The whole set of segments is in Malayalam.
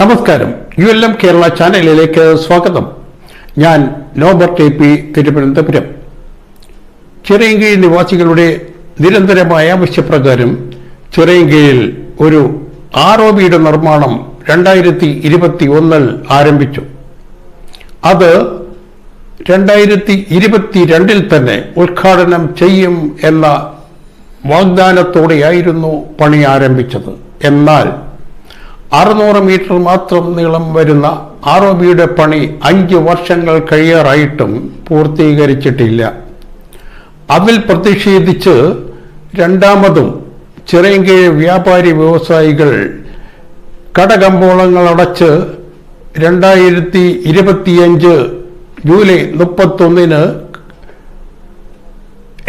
നമസ്കാരം. യു എൽ എം കേരള ചാനലിലേക്ക് സ്വാഗതം. ഞാൻ നോബർ എ പി തിരുവനന്തപുരം. ചിറയൻകീഴ് നിവാസികളുടെ നിരന്തരമായ ആവശ്യപ്രകാരം ചിറയൻകീഴിൽ ഒരു ആർ ഒ ബിയുടെ നിർമ്മാണം രണ്ടായിരത്തി ഇരുപത്തി ഒന്നിൽ ആരംഭിച്ചു. അത് രണ്ടായിരത്തി ഇരുപത്തി രണ്ടിൽ തന്നെ ഉദ്ഘാടനം ചെയ്യും എന്ന വാഗ്ദാനത്തോടെയായിരുന്നു പണി ആരംഭിച്ചത്. എന്നാൽ അറുന്നൂറ് മീറ്റർ മാത്രം നീളം വരുന്ന ആർ ഒ ബിയുടെ പണി അഞ്ച് വർഷങ്ങൾ കഴിയാറായിട്ടും പൂർത്തീകരിച്ചിട്ടില്ല. അതിൽ പ്രതിഷേധിച്ച് രണ്ടാമതും ചിറയൻകീഴ് വ്യാപാരി വ്യവസായികൾ കടകമ്പോളങ്ങൾ അടച്ച് രണ്ടായിരത്തി ഇരുപത്തിയഞ്ച് ജൂലൈ മുപ്പത്തൊന്നിന്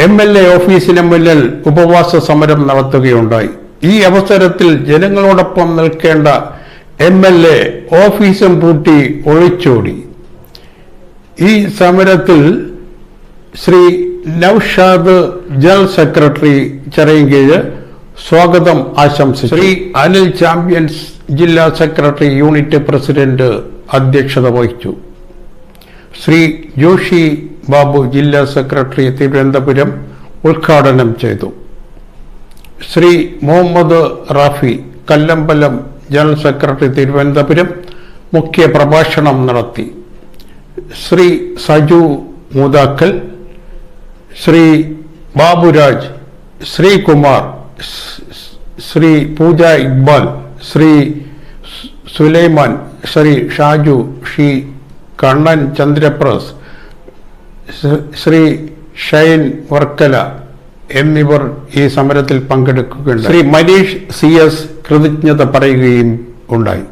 എം എൽ എ ഓഫീസിന് മുന്നിൽ ഉപവാസ സമരം നടത്തുകയുണ്ടായി. ഈ അവസരത്തിൽ ജനങ്ങളോടൊപ്പം നിൽക്കേണ്ട എം എൽ എ ഓഫീസും പൂട്ടി ഒളിച്ചോടി. ഈ സമരത്തിൽ ശ്രീ നൌഷാദ് ജനറൽ സെക്രട്ടറി ചെറിയങ്കീഴ് സ്വാഗതം ആശംസിച്ചു. ശ്രീ അനിൽ ചാമ്പ്യൻസ് ജില്ലാ സെക്രട്ടറി യൂണിറ്റ് പ്രസിഡന്റ് അധ്യക്ഷത വഹിച്ചു. ശ്രീ ജോഷി ബാബു ജില്ലാ സെക്രട്ടറി തിരുവനന്തപുരം ഉദ്ഘാടനം ചെയ്തു. ശ്രീ മുഹമ്മദ് റാഫി കല്ലമ്പലം ജനറൽ സെക്രട്ടറി തിരുവനന്തപുരം മുഖ്യ പ്രഭാഷണം നടത്തി. ശ്രീ സജു മൂതാക്കൽ ശ്രീ ബാബുരാജ് ശ്രീകുമാർ ശ്രീ പൂജ ഇക്ബാൽ ശ്രീ സുലൈമാൻ ശ്രീ ഷാജു ശ്രീ കണ്ണൻ ചന്ദ്രപ്രസ് ശ്രീ ഷൈൻ വർക്കല എന്നിവർ ഈ സമരത്തിൽ പങ്കെടുക്കുകയുണ്ട് ശ്രീ മനീഷ് സി എസ് കൃതജ്ഞത പറയുകയും ഉണ്ടായി.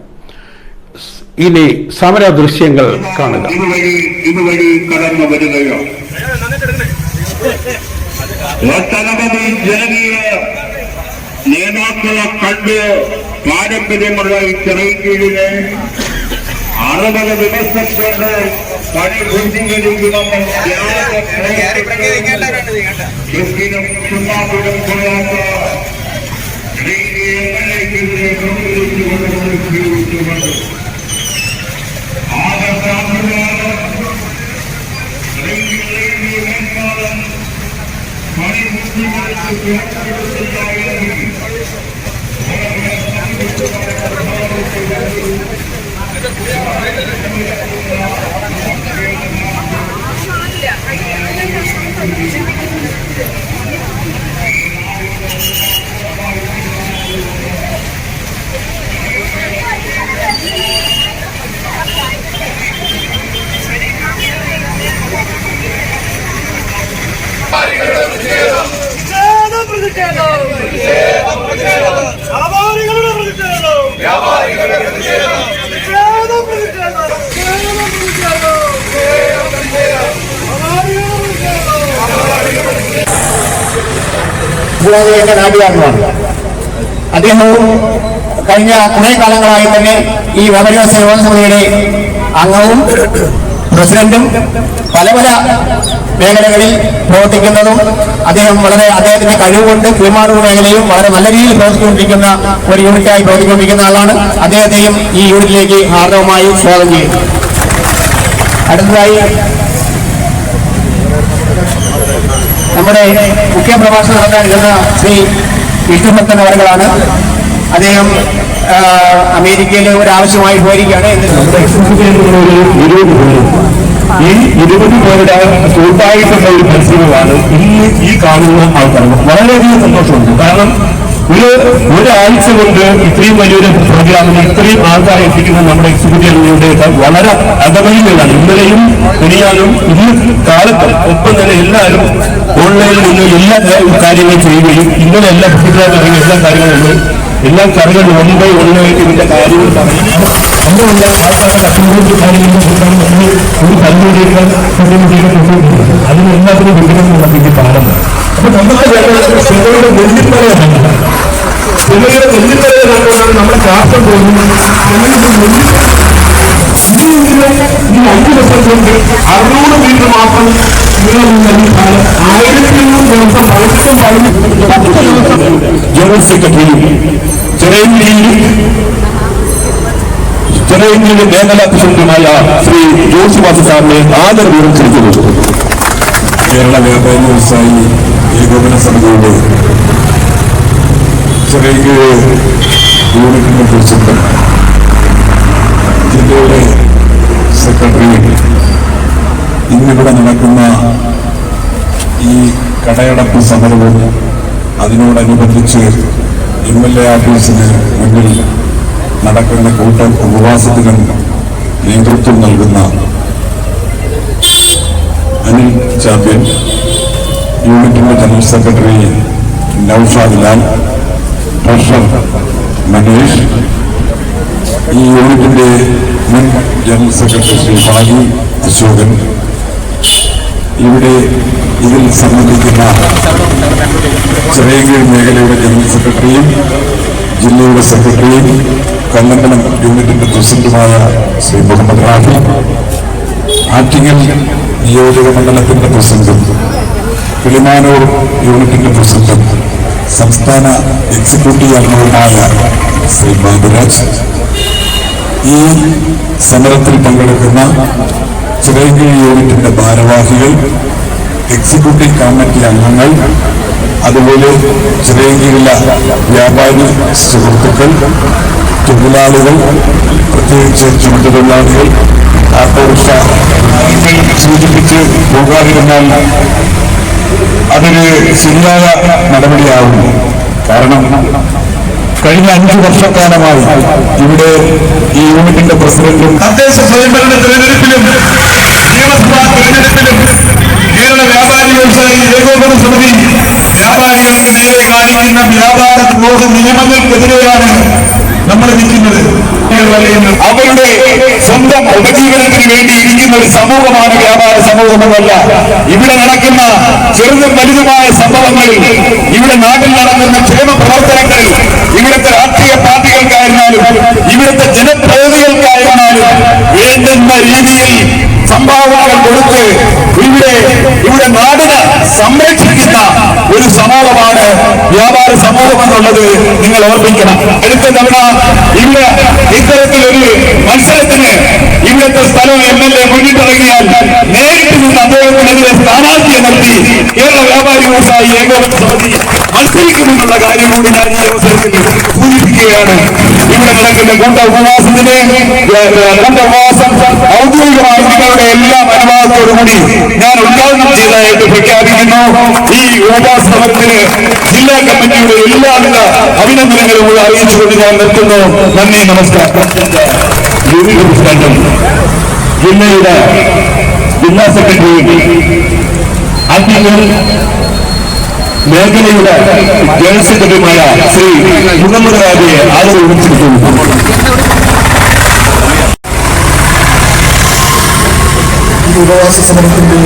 ഇനി സമര ദൃശ്യങ്ങൾ കാണുക. നേതാക്കളെ കണ്ട് പാരമ്പര്യമുള്ള ഈ ചെറിയ അറുപത് आरोग्य व्यवस्था चल रहा है पानी भूसी में निकला है क्या करें क्या रिपोर्ट क्या निकला रहने दिया था इसकी नमूना बिल्कुल खुला था रीडिंग में किसी ने कभी इसकी वजह से भी उसके बाद आज अपराध में आया रीडिंग रीडिंग में क्या था पानी भूसी में निकला है പ്രതിഷേധം വ്യാപാരികളുടെ കൂടാതെ എന്റെ നാട്ടുകാരനുമാണ് അദ്ദേഹവും കഴിഞ്ഞ കുറെ കാലങ്ങളായി തന്നെ ഈ വ്യാപാരിക സമിതിയുടെ അംഗവും പ്രസിഡന്റും പല പല മേഖലകളിൽ പ്രവർത്തിക്കുന്നതും അദ്ദേഹം വളരെ അദ്ദേഹത്തിന്റെ കഴിവുകൊണ്ട് കീഴ്മാറൂർ മേഖലയും വളരെ നല്ല രീതിയിൽ പ്രവർത്തിച്ചുകൊണ്ടിരിക്കുന്ന ഒരു യൂണിറ്റായി പ്രവർത്തിക്കൊണ്ടിരിക്കുന്ന ആളാണ്. അദ്ദേഹത്തെയും ഈ യൂണിറ്റിലേക്ക് ഹാർദവമായി സ്വാഗതം ചെയ്യുന്നു. അടുത്തതായി നമ്മുടെ മുഖ്യ പ്രഭാഷണം നടത്താനിരുന്ന ശ്രീ വിഷ്ണുഭക്തൻ അവരുകളാണ്. അദ്ദേഹം അമേരിക്കയിൽ ഒരാവശ്യമായി പോയിരിക്കുകയാണ്. എന്നിട്ട് ഈ ഇരുപത് പേരുടെ കൂട്ടായിട്ടുള്ള ഒരു മത്സരമാണ് ഇന്ന് ഈ കാണുന്ന ആൾക്കാർ വളരെയധികം സന്തോഷമുണ്ട്. കാരണം ഒരു ഒരാഴ്ച കൊണ്ട് ഇത്രയും വലിയൊരു പ്രോഗ്രാമിന് ഇത്രയും ആൾക്കാരെ എത്തിക്കുന്ന നമ്മുടെ എക്സിക്യൂട്ടീവിലൂടെ വളരെ അകമയിലാണ് ഇന്നലെയും ഇനിയാലും ഇന്ന് കാലത്ത് ഒപ്പം തന്നെ എല്ലാവരും ഓൺലൈനിൽ നിന്ന് എല്ലാ കാര്യങ്ങളും ചെയ്യുകയും ഇന്നലെ എല്ലാ ഫിസിക്കലായിട്ട് എല്ലാ കാര്യങ്ങളും എല്ലാ കറികളും ബൈ വണ്ണായിട്ട് ഇതിന്റെ കാര്യങ്ങൾ പറയും അതുകൊണ്ട് ആൾക്കാരുടെ കസ്റ്റമേഴ്സ് കാര്യങ്ങളും കൊടുക്കാൻ നമ്മൾ ഒരു കല്ലുകൂടിയൊക്കെ അതിന് എല്ലാത്തിനും വിഗ്രഹം നമുക്ക് കാണുന്നത് അപ്പൊ നമ്മുടെ സിനിമയുടെ വെള്ളിപ്പറയാണ് സിനിമയുടെ വെള്ളിപ്പറയെ കണ്ടുകൊണ്ടാണ് നമ്മുടെ ശാസ്ത്രം ഇതിനെങ്കിലും ഈ അഞ്ച് വർഷം കൊണ്ട് അറുന്നൂറ് മീറ്റർ മാത്രം ആയിരത്തി ദിവസം പഴക്കം പഴയ ജനറൽ സെക്രട്ടറി ചിറയൻകീഴ് ജനങ്ങളുടെ മേഖലാ പ്രസിഡന്റുമായ ശ്രീ ജോഷി വാസു സാറിനെ ആദരപൂർവം ക്ഷണിക്കുന്നു. കേരള വ്യാപാരി വ്യവസായി ഏകോപന സമിതിയുടെ യൂണിറ്റിനെ കുറിച്ചിട്ട് ജില്ലയുടെ സെക്രട്ടറി ഇന്നിവിടെ നടക്കുന്ന ഈ കടയടപ്പ് സമരവും അതിനോടനുബന്ധിച്ച് എം എൽ എ ഓഫീസിന് മുന്നിൽ നടക്കുന്ന കൂട്ടം ഉപവാസത്തിനും നേതൃത്വം നൽകുന്ന അനിൽ ചാമ്പ്യൻ യൂണിറ്റിന്റെ general secretary Noushad Lal treasurer Maneesh ഈ യൂണിറ്റിന്റെ മുൻ ജനറൽ സെക്രട്ടറി ശ്രീ ഷാജി അശോകൻ. ഇവിടെ ഇതിൽ സംബന്ധിക്കുന്ന ചെറിയകീഴ് മേഖലയുടെ ജനറൽ സെക്രട്ടറിയും ജില്ലയുടെ സെക്രട്ടറിയും കല്ലമ്പലം യൂണിറ്റിന്റെ പ്രസിഡന്റുമായ ശ്രീ മുഹമ്മദ് റാഫി. ആറ്റിങ്ങൽ നിയോജക മണ്ഡലത്തിന്റെ പ്രസിഡന്റും കിളിമാനൂർ യൂണിറ്റിന്റെ പ്രസിഡന്റും സംസ്ഥാന എക്സിക്യൂട്ടീവ് അംഗവുമായ ശ്രീ ബാബുരാജ്. ഈ സമരത്തിൽ പങ്കെടുക്കുന്ന ചിറയങ്കിഴി യൂണിറ്റിന്റെ ഭാരവാഹികൾ എക്സിക്യൂട്ടീവ് കമ്മിറ്റി അംഗങ്ങൾ അതുപോലെ ചിറയൻകീഴിലെ വ്യാപാരി സുഹൃത്തുക്കൾ തൊഴിലാളികൾ പ്രത്യേകിച്ച് ചുമട്ടുതൊഴിലാളികൾ ഓട്ടോറിക്ഷ സൂചിപ്പിച്ച് പോകാതിരുന്നാൽ അതൊരു ശരിയായ നടപടിയാവുന്നു. കാരണം കഴിഞ്ഞ അഞ്ചു വർഷക്കാലമായി ഇവിടെ ഈ യൂണിറ്റിന്റെ പ്രസിഡന്റും തദ്ദേശ സ്വയംഭരണ തെരഞ്ഞെടുപ്പിലും നിയമസഭാ തെരഞ്ഞെടുപ്പിലും കേരള വ്യാപാരി വ്യവസായി ഏകോപന സമിതി വ്യാപാരികൾക്ക് നേരെ കാണിക്കുന്ന വ്യാപാര ദ്രോഹ നിയമങ്ങൾക്കെതിരെയാണ് നമ്മൾ നിൽക്കുന്നത് അവരുടെ സ്വന്തം ഉപജീവനത്തിന് വേണ്ടി ഇരിക്കുന്ന ഒരു സമൂഹമാണ് വ്യാപാര സമൂഹമെന്നല്ല ഇവിടെ നടക്കുന്ന ചെറുതും വലുതുമായ സംഭവങ്ങളിൽ ഇവിടെ നാട്ടിൽ നടക്കുന്ന ക്ഷേമ പ്രവർത്തനങ്ങളിൽ ഇവിടുത്തെ രാഷ്ട്രീയ പാർട്ടികൾക്കായിരുന്നാലും ഇവിടുത്തെ ജനപ്രതിനിധികൾക്കായിരുന്നാലും വേണ്ടുന്ന രീതിയിൽ സംഭാവനകൾ കൊടുത്ത് ഇവിടെ ഇവിടെ നാടിനെ സംരക്ഷിക്കുന്ന ഒരു സമൂഹമാണ് വ്യാപാര സമൂഹം എന്നുള്ളത് നിങ്ങൾ ഓർമ്മിക്കണം. അടുത്ത തവണ ഇവിടെ ഇത്തരത്തിലൊരു മത്സരത്തിന് ഇവിടുത്തെ സ്ഥലം എം എൽ എ മുന്നിട്ടിറങ്ങിയാൽ നേരിട്ട് നിന്ന് അദ്ദേഹത്തിനെതിരെ സ്ഥാനാർത്ഥിയെ നിർത്തി കേരള വ്യാപാരി വ്യവസായി ഏകോപന സമിതി മത്സരിക്കുമെന്നുള്ള കാര്യം കൂടി ഞാൻ ഈ അവസരത്തിൽ സൂചിപ്പിക്കുകയാണ്. ഇവിടെ നടക്കുന്ന കൂട്ട ഉപവാസത്തിന്റെ കൂട്ട ഉപവാസം ഔദ്യോഗികമായി നിങ്ങളുടെ എല്ലാ അനുവാദത്തോടുകൂടി ഞാൻ ഉദ്ഘാടനം ചെയ്തതായിട്ട് പ്രഖ്യാപിക്കുന്നു. ഈ ഉപവാസ ജില്ലാ കമ്മിറ്റിയുടെ എല്ലാവിധ അഭിനന്ദനങ്ങളും കൂടെ അറിയിച്ചുകൊണ്ട് ഞാൻ നിർത്തുന്നു. നന്ദി നമസ്കാരം. ജില്ലയുടെ ജില്ലാ സെക്രട്ടറി ആറ്റിങ്ങൽ മേഖലയുടെ ജനറൽ സെക്രട്ടറിയുമായ ശ്രീ മുഹമ്മദ് റാബിയെ ആദരവ് വിളിച്ചിരിക്കുന്നു ഈ ഉപവാസ സമരത്തിന്റെ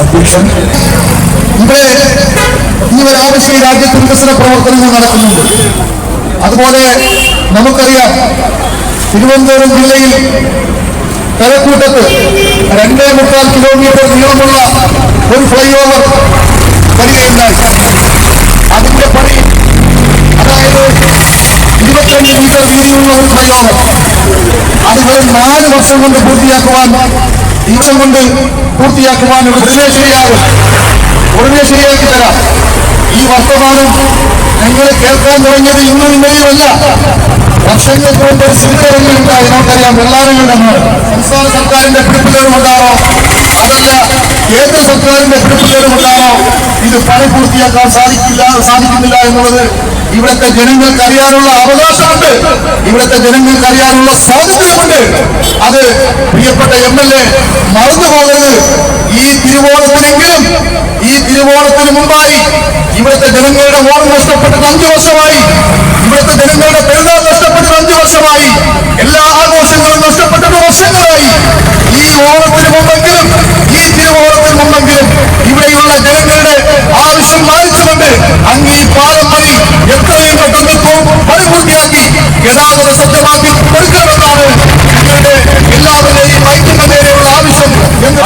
അധ്യക്ഷൻ. ഇവിടെ ഈ ഒരു രാജ്യത്ത് വികസന പ്രവർത്തനങ്ങൾ നടക്കുന്നുണ്ട് അതുപോലെ നമുക്കറിയാം തിരുവനന്തപുരം ജില്ലയിൽ കരക്കൂട്ടത്ത് രണ്ടേ മുക്കാൽ കിലോമീറ്റർ നീളമുള്ള ഒരു ഫ്ലൈ ഓവർ വരികയുണ്ടായി. അതിന്റെ പണി അതായത് ഇരുപത്തിരണ്ട് മീറ്റർ വീതിയുള്ള ഒരു ഫ്ലൈ ഓവർ അത് വെറും നാല് വർഷം കൊണ്ട് പൂർത്തിയാക്കുവാൻ ദിവസം കൊണ്ട് പൂർത്തിയാക്കുവാൻ ഉടനെ ശരിയാകും. ഉടനെ ശരിയാക്കി തരാം. ഈ വർത്തമാനം ഞങ്ങൾ കേൾക്കാൻ തുടങ്ങിയത് ഇന്നും ഇന്നലെയുമല്ല വർഷങ്ങൾക്ക് മുമ്പ് ഒരു ഉണ്ടായി നമുക്കറിയാം വെള്ളാരങ്ങളുടെ സംസ്ഥാന സർക്കാരിന്റെ പിടിപ്പിലേറുമുണ്ടാണോ അതല്ല കേന്ദ്ര സർക്കാരിന്റെ പിടിപ്പിലേറുമുണ്ടാണോ ഇത് പണി പൂർത്തിയാക്കാൻ സാധിക്കില്ല സാധിക്കുന്നില്ല എന്നുള്ളത് ഇവിടുത്തെ ജനങ്ങൾക്ക് അറിയാനുള്ള അവകാശമുണ്ട്. ഇവിടുത്തെ ജനങ്ങൾക്ക് അറിയാനുള്ള സ്വാതന്ത്ര്യമുണ്ട് അത് പ്രിയപ്പെട്ട എം എൽ എ മറന്നുപോകരുത്. ഈ തിരുവോണത്തിനെങ്കിലും ഈ തിരുവോണത്തിന് മുമ്പായി ഇവിടുത്തെ ജനങ്ങളുടെ ഓണം നഷ്ടപ്പെട്ടത് അഞ്ചു വർഷമായി. ഇവിടുത്തെ ജനങ്ങളുടെ പെരുന്നാൾ നഷ്ടപ്പെട്ടത് അഞ്ചു വർഷമായി. എല്ലാ ആഘോഷങ്ങളും നഷ്ടപ്പെട്ടത് വർഷങ്ങളായി. ഈ ഓണത്തിന് മുമ്പെങ്കിലും ഈ തിരുവോണത്തിന് മുമ്പെങ്കിലും ഇവിടെയുള്ള ജനങ്ങളുടെ ആവശ്യം മാനിച്ചുകൊണ്ട് അങ്ങ് ഈ പാലം പണി എത്രയും പെട്ടെന്ന് ഇപ്പോൾ പണി പൂർത്തിയാക്കി ഗതാഗത സജ്ജമാക്കി കൊടുക്കണമെന്നാണ് ഞങ്ങളുടെ എല്ലാവരുടെയും ഐക്യന്റെ നേരെയുള്ള ആവശ്യം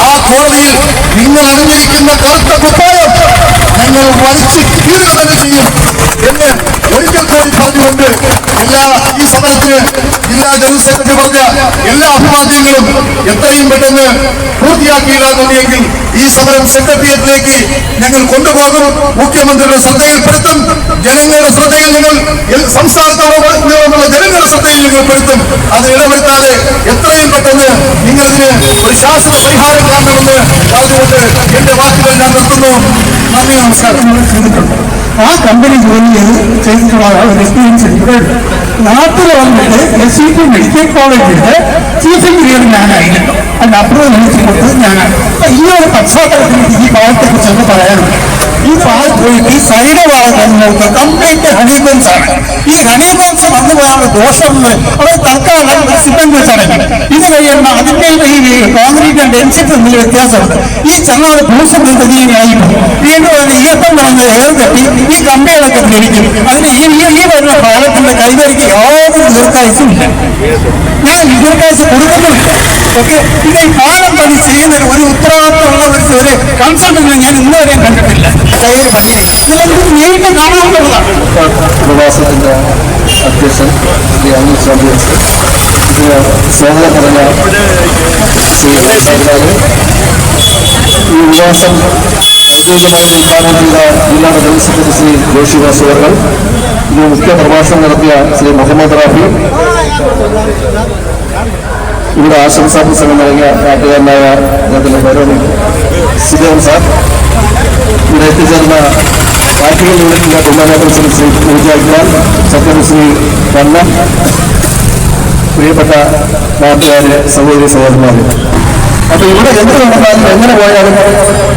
ആ കോടതിയിൽ നിങ്ങൾ അണിഞ്ഞിരിക്കുന്ന കറുത്ത കുപ്പായം വലിച്ചു കീറുക തന്നെ ചെയ്യും. എന്ന് ഒരിക്കൽ കൂടി പറഞ്ഞുകൊണ്ട് എല്ലാ ഈ സമരത്തിന് ജില്ലാ ജനറൽ സെക്രട്ടറി പറഞ്ഞ എല്ലാ അഭിവാദ്യങ്ങളും എത്രയും പെട്ടെന്ന് പൂർത്തിയാക്കിയില്ലാന്നുണ്ടെങ്കിൽ ഈ സമരം സെക്രട്ടേറിയറ്റിലേക്ക് ഞങ്ങൾ കൊണ്ടുപോകും. മുഖ്യമന്ത്രിയുടെ ശ്രദ്ധയിൽപ്പെടുത്തും. ജനങ്ങളുടെ ശ്രദ്ധയിൽ നിങ്ങൾ സംസ്ഥാനത്തോടുള്ള ജനങ്ങളുടെ ശ്രദ്ധയിൽ നിങ്ങൾ പെടുത്തും. അത് ഇടപെടുത്താതെ എത്രയും പെട്ടെന്ന് നിങ്ങൾ ഇതിന് ഒരു ശാശ്വത പരിഹാരം കാണണമെന്ന് പറഞ്ഞുകൊണ്ട് എന്റെ വാക്കുകൾ ഞാൻ നിർത്തുന്നു. നന്ദി നമസ്കാരം ചെയ്തിട്ടുണ്ട് ആ കമ്പനി ജോലി ചെയ്ത് ചെയ്തിട്ടുള്ള ഒരു എക്സ്പീരിയൻസ് ഇവിടെ ഉണ്ട് നാട്ടിൽ വന്നിട്ട് എസ് സി പി മെഡിക്കൽ കോളേജിന്റെ ചീഫ് എഞ്ചിനീയർ ഞാനായിരുന്നു അതിന്റെ അപ്രൂവൽ വിളിച്ചു കൊടുത്തത് ഞാനാണ് അപ്പൊ ഈ ഒരു പശ്ചാത്തലത്തിൽ എനിക്ക് ഈ പാലത്തെ കുറിച്ച് ഒന്ന് പറയാനുണ്ട് ഈ പാൽ പോയിട്ട് സൈഡ് ഭാഗത്ത് കംപ്ലീറ്റ് ഹണിബൻസ് ആണ്. ഈ ഹണിബൻസ് വന്നു പോയാലുള്ള ദോഷമുള്ളത് അവർ തൽക്കാലം സിമെന്റ് വെച്ചടങ്ങി ഇത് കഴിയുന്ന അതിന്റെ ഈ കോൺക്രീറ്റ് ഡെൻസിറ്റി തമ്മിൽ വ്യത്യാസമുണ്ട്. ഈ ചെന്നാട് ഭൂസം വീണ്ടും അതിന് ഈർപ്പം പറഞ്ഞ് ഈ കമ്പികളൊക്കെ ധരിക്കും അതിന് ഈ ഈ വരുന്ന പാലത്തിന്റെ കൈവരിക്ക് യാതൊരു ദീർഘായുസും ഇല്ല. ഞാൻ ദീർഘായുസ് കൊടുക്കുന്നുമില്ല ഓക്കെ? ഇത് ഈ പാലം പണി ചെയ്യുന്ന ഒരു ഉത്തരവാദിത്തമുള്ള ഒരു കൺസൾട്ടന്റിനെ ഞാൻ ഇന്നുവരെയും കണ്ടിട്ടില്ല. കയ്യിൽ ഇതിലൊന്നും നേരിട്ട് കാണാവുന്നതാണ് അധ്യക്ഷൻ ശ്രീ അനിൽ സ്വാമി സ്വാഗതം പറഞ്ഞ ശ്രീ ഈ വിവാസം ഔദ്യോഗികമായി ഉദ്ഘാടനം ചെയ്ത ജില്ലാ സെക്രട്ടറി ശ്രീ ജോഷി വാസുവർകൾ ഇത് മുഖ്യ പ്രഭാഷണം നടത്തിയ ശ്രീ മുഹമ്മദ് റാഫി. ഇവിടെ ആശംസാ പ്രസംഗം നൽകിയ നാട്ടുകാരനായ അദ്ദേഹത്തിന്റെ പേരോണി സിദേവൻ സാർ. ഇവിടെ എത്തിച്ചേർന്ന പാർട്ടികൾ വിളിക്കുന്ന ബഹുമാന പ്രസിഡന്റ് ശ്രീ പൂജ ഇക്ബാൽ സത്യശ്രീ ശ്രീ കണ്ണൻ പ്രിയപ്പെട്ട നാട്ടുകാരെ സഹോദരി സഹോദരന്മാരെ. അപ്പൊ ഇവിടെ എന്ത് നടന്നാലും എങ്ങനെ പോയാലും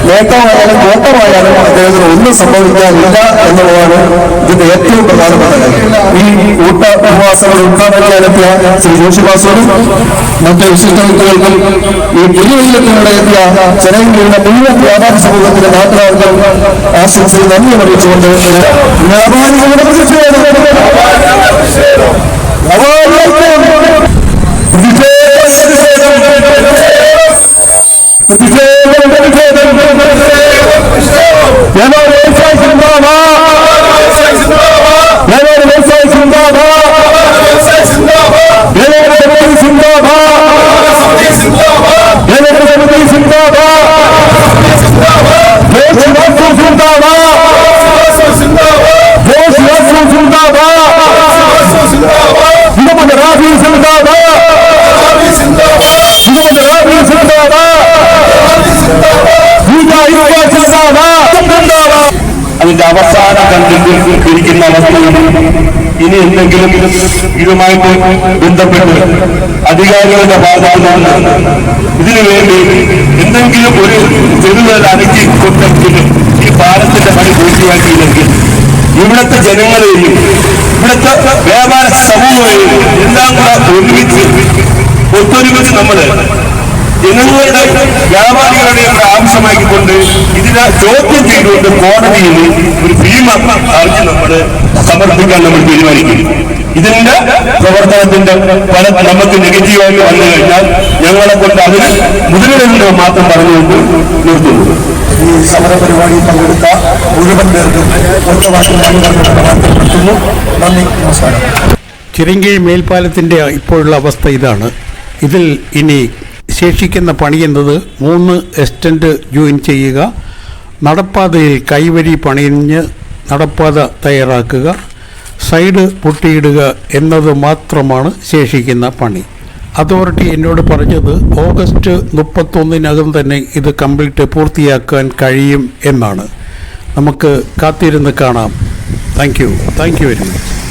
നേട്ടമായാലും കോട്ടമായാലും അദ്ദേഹത്തിന് ഒന്നും സംഭവിക്കാനില്ല എന്നുള്ളതാണ് ഇതിന്റെ ഏറ്റവും പ്രധാനപ്പെട്ട കാര്യം. ഈ കൂട്ട ഉപവാസങ്ങൾ ഉദ്ഘാടനം ചെയ്യാനെത്തിയ ശ്രീ ജോഷി വാസുവിനും മറ്റ് വിശിഷ്ട വ്യക്തികൾക്കും ഈ പുതുവയിലെത്തിലൂടെ എത്തിയ ചെന്നൈയിലുള്ള മുഴുവൻ വ്യാപാര സമൂഹത്തിന്റെ നാട്ടുകാർക്കും ആശംസയിൽ നന്ദി അറിയിച്ചുകൊണ്ട് വ്യാപാരികളുടെ അതിന്റെ ഇരിക്കുന്ന അവസ്ഥയിൽ ഇനി എന്തെങ്കിലും ഇതുമായിട്ട് ബന്ധപ്പെട്ട് അധികാരികളുടെ ഭാഗത്തു നിന്ന് ഇതിനു വേണ്ടി എന്തെങ്കിലും ഒരു ചെറുതൽ അനക്കി കൊണ്ടെങ്കിലും ഈ പാലത്തിന്റെ പണി പൂർത്തിയാക്കിയില്ലെങ്കിൽ ഇവിടുത്തെ ജനങ്ങളെയും ഇവിടുത്തെ വ്യാപാര സമൂഹങ്ങളെയും എല്ലാം കൂടെ ഒരുമിച്ച് ഒത്തൊരുമിച്ച് നമ്മൾ ജനങ്ങളുടെ വ്യാപാരികളുടെ ഒക്കെ ആവശ്യമാക്കിക്കൊണ്ട് ഇതിനെ ചോദ്യം ചെയ്തുകൊണ്ട് കോടതിയിൽ ഒരു ഭീമ ഹർജി നമ്മൾ സമർപ്പിക്കാൻ നമ്മൾ തീരുമാനിക്കും ഇതിന്റെ പ്രവർത്തനത്തിന്റെ ഫലം നമുക്ക് നെഗറ്റീവായിട്ട് വന്നു കഴിഞ്ഞാൽ ഞങ്ങളെ കൊണ്ട് അതിന് മുതലെടുക്കുക മാത്രം പറഞ്ഞുകൊണ്ട് നിർത്തുന്നു. ഈ സമരപരിപാടിയിൽ പങ്കെടുത്ത മുഴുവൻ പേർക്കും ഒറ്റ വർഷം നന്ദി നമസ്കാരം. ചിരങ്കീഴ് മേൽപ്പാലത്തിന്റെ ഇപ്പോഴുള്ള അവസ്ഥ ഇതാണ്. ഇതിൽ ഇനി ശേഷിക്കുന്ന പണി എന്നത് മൂന്ന് എസ്റ്റന്റ് ജോയിൻ ചെയ്യുക നടപ്പാതയിൽ കൈവരി പണിഞ്ഞ് നടപ്പാത തയ്യാറാക്കുക സൈഡ് പൊട്ടിയിടുക എന്നത് മാത്രമാണ് ശേഷിക്കുന്ന പണി. അതോറിറ്റി എന്നോട് പറഞ്ഞത് ഓഗസ്റ്റ് മുപ്പത്തൊന്നിനകം തന്നെ ഇത് കംപ്ലീറ്റ് പൂർത്തിയാക്കാൻ കഴിയും എന്നാണ്. നമുക്ക് കാത്തിരുന്ന് കാണാം. Thank you thank you very much